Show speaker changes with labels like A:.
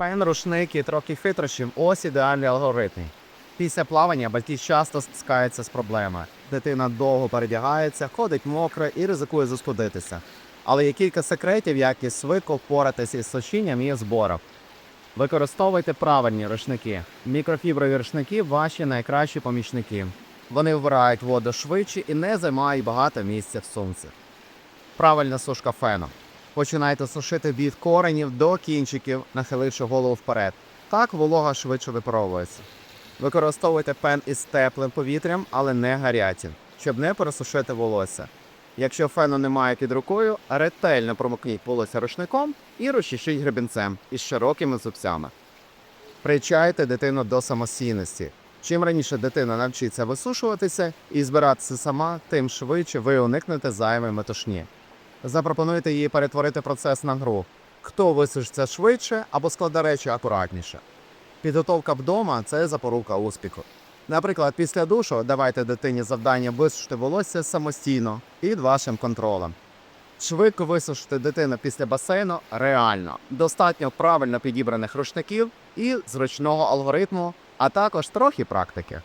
A: Пен, рушник і трохи хитрощів ось ідеальний алгоритм. Після плавання батьки часто стискаються з проблемою. Дитина довго передягається, ходить мокре і ризикує застудитися. Але є кілька секретів, як із швидко впоратися із сушінням і збором. Використовуйте правильні рушники. Мікрофіброві рушники ваші найкращі помічники. Вони вбирають воду швидше і не займають багато місця в сумці. Правильна сушка фену. Починайте сушити від коренів до кінчиків, нахиливши голову вперед. Так волога швидше випаровується. Використовуйте пен із теплим повітрям, але не гарячим, щоб не пересушити волосся. Якщо фену немає під рукою, ретельно промокніть волосся рушником і розчищіть гребінцем із широкими зубцями. Привчайте дитину до самостійності. Чим раніше дитина навчиться висушуватися і збиратися сама, тим швидше ви уникнете зайвої метушні. Запропонуйте їй перетворити процес на гру. Хто висушиться швидше або складе речі акуратніше. Підготовка вдома це запорука успіху. Наприклад, після душу давайте дитині завдання висушити волосся самостійно під вашим контролем. Швидко висушити дитину після басейну реально. Достатньо правильно підібраних рушників і зручного алгоритму, а також трохи практики.